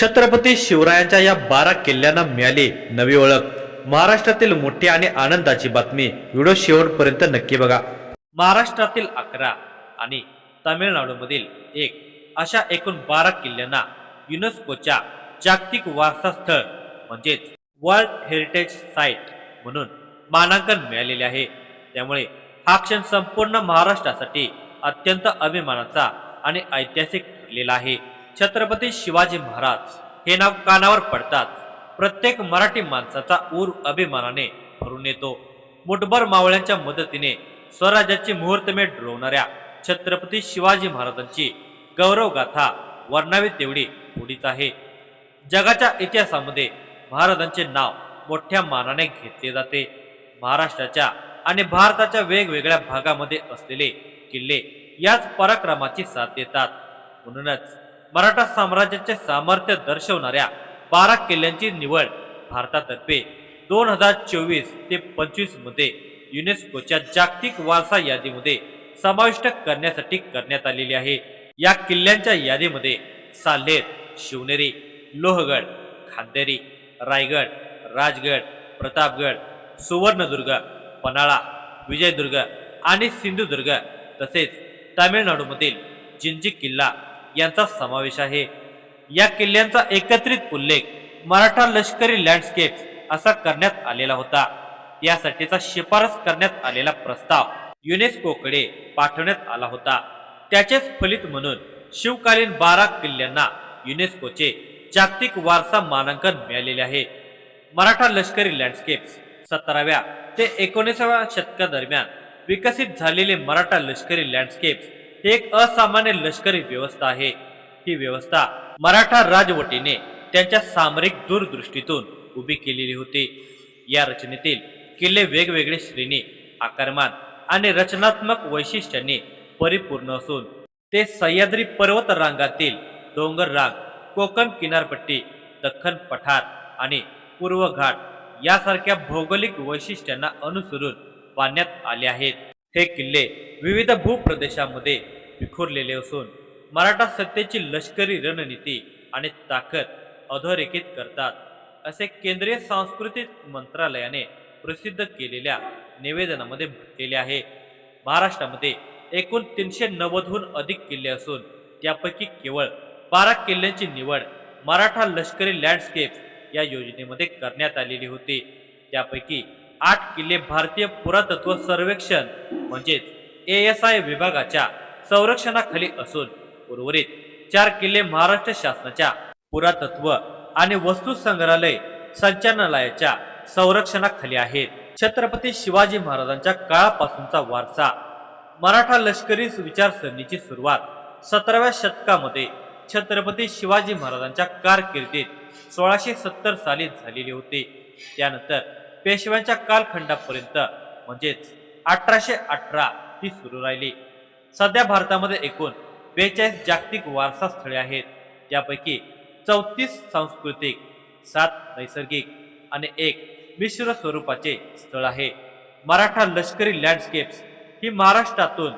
छत्रपती शिवरायांच्या या बारा किल्ल्यांना मिळाली नवी ओळख. महाराष्ट्रातील मोठी आणि आनंदाची बातमी. व्हिडिओ शेवटपर्यंत नक्की बघा. महाराष्ट्रातील अकरा आणि तामिळनाडूमधील एक अशा एकूण बारा किल्ल्यांना युनेस्कोच्या जागतिक वारसा स्थळ म्हणजेच वर्ल्ड हेरिटेज साईट म्हणून मानांकन मिळालेले आहे. त्यामुळे हा क्षण संपूर्ण महाराष्ट्रासाठी अत्यंत अभिमानाचा आणि ऐतिहासिक ठरलेला आहे. छत्रपती शिवाजी महाराज हे नाव कानावर पडतात. प्रत्येक मराठी माणसाचा ऊर अभिमानाने भरून येतो. मुठभर मावळ्यांच्या मदतीने स्वराज्याची मुहूर्तमेढ डोलवणाऱ्या छत्रपती शिवाजी महाराजांची गौरवगाथा वर्णावी तेवढी थोडीच आहे. जगाच्या इतिहासामध्ये महाराजांचे नाव मोठ्या मानाने घेतले जाते. महाराष्ट्राच्या आणि भारताच्या वेगवेगळ्या भागामध्ये असलेले किल्ले याच पराक्रमाची साथ देतात. म्हणूनच मराठा साम्राज्याचे सामर्थ्य दर्शवणाऱ्या बारा किल्ल्यांची निवड भारतातर्फे दोन हजार चोवीस ते पंचवीसमध्ये युनेस्कोच्या जागतिक वारसा यादीमध्ये समाविष्ट करण्यासाठी करण्यात आलेली आहे. या किल्ल्यांच्या यादीमध्ये साल्हेर शिवनेरी लोहगड खांदेरी रायगड राजगड प्रतापगड सुवर्णदुर्ग पन्हाळा विजयदुर्ग आणि सिंधुदुर्ग तसेच तामिळनाडूमधील जिंजी किल्ला यांचा समावेश आहे. या किल्ल्यांचा एकत्रित उल्लेख मराठा लष्करी लँडस्केप असा करण्यात आलेला होता. यासाठीचा शिफारस करण्यात आलेला प्रस्ताव युनेस्कोकडे पाठवण्यात आला होता. त्याचेच फलित म्हणून शिवकालीन बारा किल्ल्यांना युनेस्कोचे जागतिक वारसा मानांकन मिळालेले आहे. मराठा लष्करी लँडस्केप सतराव्या ते एकोणीसाव्या शतकादरम्यान विकसित झालेले मराठा लष्करी लँडस्केप्स ही एक असामान्य लष्करी व्यवस्था आहे. ही व्यवस्था मराठा राजवटीने त्यांच्या सामरिक दूरदृष्टीतून उभी केलेली होती. या रचनेतील किल्ले वेगवेगळे श्रेणी आकारमान आणि रचनात्मक वैशिष्ट्यांनी परिपूर्ण असून ते सह्याद्री पर्वत रांगातील डोंगर रांग कोकण किनारपट्टी दख्खन पठार आणि पूर्व घाट यासारख्या भौगोलिक वैशिष्ट्यांना अनुसरून बांधण्यात आले आहेत. हे किल्ले विविध भूप्रदेशामध्ये विखुरलेले असून मराठा सत्तेची लष्करी रणनीती आणि ताकद अधोरेखित करतात असे केंद्रीय सांस्कृतिक मंत्रालयाने प्रसिद्ध केलेल्या निवेदनामध्ये म्हटलेले आहे. महाराष्ट्रामध्ये एकूण तीनशे नव्वदहून अधिक किल्ले असून त्यापैकी केवळ बारा किल्ल्यांची निवड मराठा लष्करी लँडस्केप या योजनेमध्ये करण्यात आलेली होती. त्यापैकी आठ किल्ले भारतीय पुरातत्व सर्वेक्षण म्हणजेच ए एस आय विभागाच्या संरक्षणाखाली असून उर्वरित चार किल्ले महाराष्ट्र शासनाच्या पुरातत्व आणि वस्तू संग्रहालय संचालनालयाच्या संरक्षणाखाली आहेत. छत्रपती शिवाजी महाराजांच्या काळापासूनचा वारसा मराठा लष्करी विचारसरणीची सुरुवात सतराव्या शतकामध्ये छत्रपती शिवाजी महाराजांच्या कारकिर्दीत सोळाशे सत्तर साली झालेली होती. त्यानंतर पेशव्यांच्या कालखंडापर्यंत म्हणजेच अठराशे अठरा ती सुरू राहिली. सध्या भारतामध्ये एकूण बेचाळीस जागतिक वारसा स्थळे आहेत. त्यापैकी चौतीस सांस्कृतिक सात नैसर्गिक आणि एक मिश्र स्वरूपाचे स्थळ आहे. मराठा लष्करी लँडस्केप्स ही महाराष्ट्रातून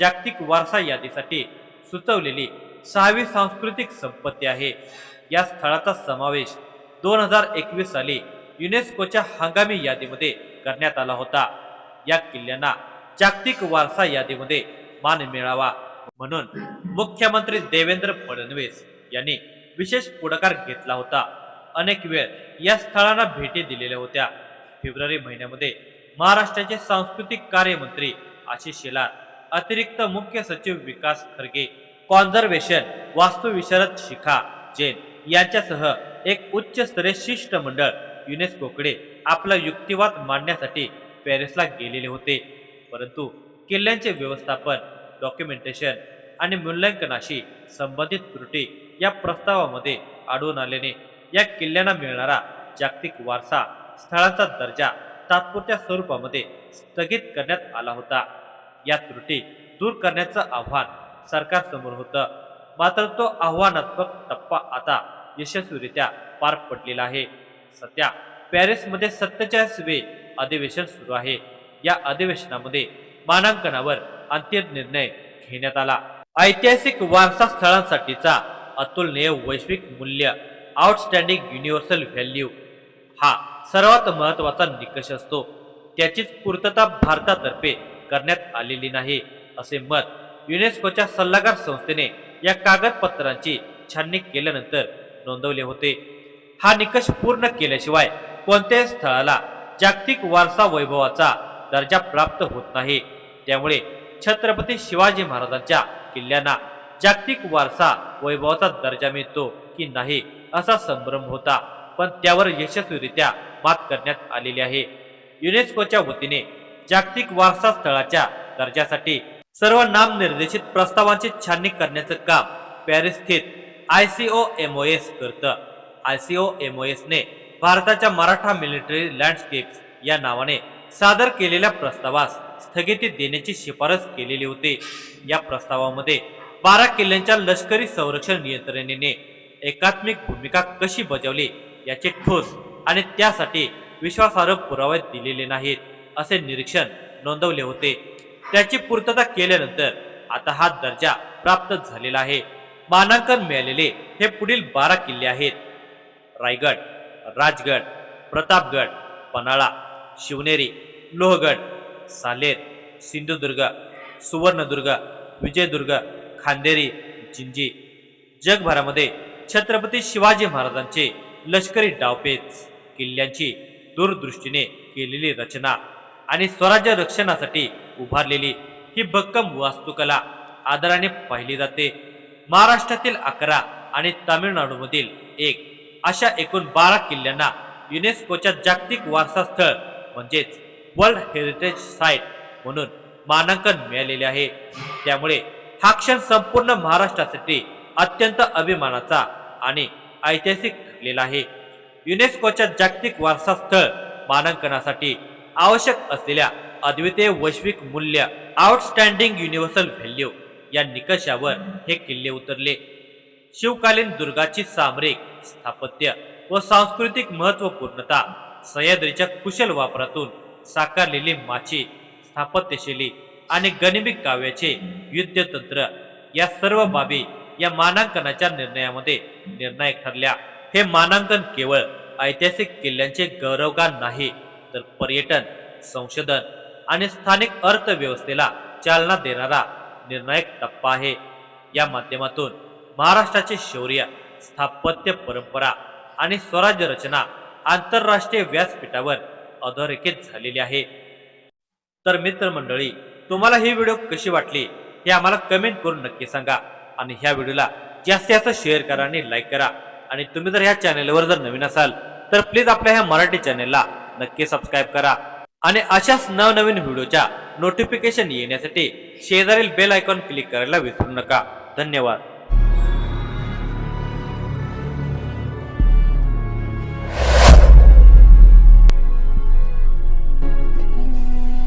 जागतिक वारसा यादीसाठी सुचवलेली सहावी सांस्कृतिक संपत्ती आहे. या स्थळाचा समावेश दोन हजार एकवीस साली युनेस्कोच्या हंगामी यादीमध्ये करण्यात आला होता. या किल्ल्यांना जागतिक वारसा यादीमध्ये मान मिळावा म्हणून मुख्यमंत्री देवेंद्र फडणवीस यांनी विशेष पुढाकार घेतला होता. अनेक वेळ या स्थळांना भेटी दिलेल्या होत्या. फेब्रुवारी महिन्यामध्ये महाराष्ट्राचे सांस्कृतिक कार्यमंत्री आशिष शेलार अतिरिक्त मुख्य सचिव विकास खरगे कॉन्झर्वेशन वास्तुविशारद शिखा जैन यांच्यासह एक उच्चस्तरीय शिष्टमंडळ युनेस्कोकडे आपला युक्तिवाद मांडण्यासाठी पॅरिसला गेलेले होते. परंतु किल्ल्यांचे व्यवस्थापन डॉक्युमेंटेशन आणि मूल्यांकनाशी संबंधित त्रुटी या प्रस्तावामध्ये आढळून आल्याने या किल्ल्यांना मिळणारा जागतिक वारसा स्थळांचा दर्जा तात्पुरत्या स्वरूपामध्ये स्थगित करण्यात आला होता. या त्रुटी दूर करण्याचं आव्हान सरकारसमोर होतं. मात्र तो आव्हानात्मक टप्पा आता यशस्वीरित्या पार पडलेला आहे. सध्या पॅरिसमध्ये सत्तेचाळीसवे अधिवेशन सुरू आहे. या अधिवेशनामध्ये मानांकनावर अंतिम निर्णय घेण्यात आला. ऐतिहासिक वारसा स्थळांसाठीचा अतुलनीय वैश्विक मूल्य आउटस्टँडिंग युनिव्हर्सल व्हॅल्यू हा सर्वात महत्त्वाचा निकष असतो. त्याचीच पूर्तता भारतातर्फे करण्यात आलेली नाही असे मत युनेस्कोच्या सल्लागार संस्थेने या कागदपत्रांची छाननी केल्यानंतर नोंदवले होते. हा निकष पूर्ण केल्याशिवाय कोणत्याही स्थळाला जागतिक वारसा वैभवाचा दर्जा प्राप्त होत नाही. त्यामुळे छत्रपती शिवाजी महाराजांच्या किल्ल्यांना जागतिक वारसा वैभवाचा दर्जा मिळतो की नाही असा संभ्रम होता पण त्यावर यशस्वीरित्या मात करण्यात आलेली आहे. युनेस्कोच्या वतीने जागतिक वारसा स्थळाच्या दर्जासाठी सर्व नामनिर्देशित प्रस्तावांची छाननी करण्याचं काम पॅरिस स्थित ओ एस करतं. आयसीओ एमओएसने भारताच्या मराठा मिलिटरी लँडस्केप्स या नावाने सादर केलेल्या प्रस्तावास स्थगिती देण्याची शिफारस केलेली होती. या प्रस्तावामध्ये बारा किल्ल्यांच्या लष्करी संरक्षण यंत्रणेने एकात्मिक भूमिका कशी बजावली याचे ठोस आणि त्यासाठी विश्वासार्ह पुरावे दिलेले नाहीत असे निरीक्षण नोंदवले होते. त्याची पूर्तता केल्यानंतर आता हा दर्जा प्राप्त झालेला आहे. मानांकन मिळालेले हे पुढील बारा किल्ले आहेत. रायगड राजगड प्रतापगड पन्हाळा शिवनेरी लोहगड सालेर सिंधुदुर्ग सुवर्णदुर्ग विजयदुर्ग खांदेरी जिंजी. जगभरामध्ये छत्रपती शिवाजी महाराजांचे लष्करी डावपेच किल्ल्यांची दूरदृष्टीने केलेली रचना आणि स्वराज्य रक्षणासाठी उभारलेली ही भक्कम वास्तुकला आदराने पाहिली जाते. महाराष्ट्रातील अकरा आणि तामिळनाडूमधील एक अशा एकूण बारा किल्ल्यांना युनेस्कोच्या जागतिक वारसा स्थळ म्हणजेच वर्ल्ड हेरिटेज साईट म्हणून मानांकन मिळालेले आहे. त्यामुळे हा क्षण संपूर्ण महाराष्ट्रासाठी अत्यंत अभिमानाचा आणि ऐतिहासिक ठरलेला आहे. युनेस्कोच्या जागतिक वारसा स्थळ मानांकनासाठी आवश्यक असलेल्या अद्वितीय वैश्विक मूल्य आउटस्टँडिंग युनिव्हर्सल व्हॅल्यू या निकषावर हे किल्ले उतरले. शिवकालीन दुर्गाची सामरिक स्थापत्य व सांस्कृतिक महत्वपूर्णता सह्याद्रीच्या कुशल वापरातून साकारलेली माची स्थापत्यशैली आणि गणिमिक काव्याचे युद्धतंत्र या सर्व बाबी या मानांकनाच्या निर्णयामध्ये निर्णायक ठरल्या. हे मानांकन केवळ ऐतिहासिक किल्ल्यांचे गौरवगान नाही तर पर्यटन संशोधन आणि स्थानिक अर्थव्यवस्थेला चालना देणारा निर्णायक टप्पा आहे. या माध्यमातून महाराष्ट्राचे शौर्य स्थापत्य परंपरा आणि स्वराज्य रचना आंतरराष्ट्रीय व्यासपीठावर अधोरेखित झालेली आहे. तर मित्रमंडळी तुम्हाला ही व्हिडिओ कशी वाटली हे आम्हाला कमेंट करून नक्की सांगा आणि ह्या व्हिडिओला जास्तीत जास्त शेअर करा आणि लाईक करा. आणि तुम्ही जर ह्या चॅनेलवर जर नवीन असाल तर प्लीज आपल्या ह्या मराठी चॅनेलला नक्की सबस्क्राईब करा. आणि अशाच नवनवीन व्हिडिओच्या नोटिफिकेशन येण्यासाठी शेजारील बेल आयकॉन क्लिक करायला विसरू नका. धन्यवाद.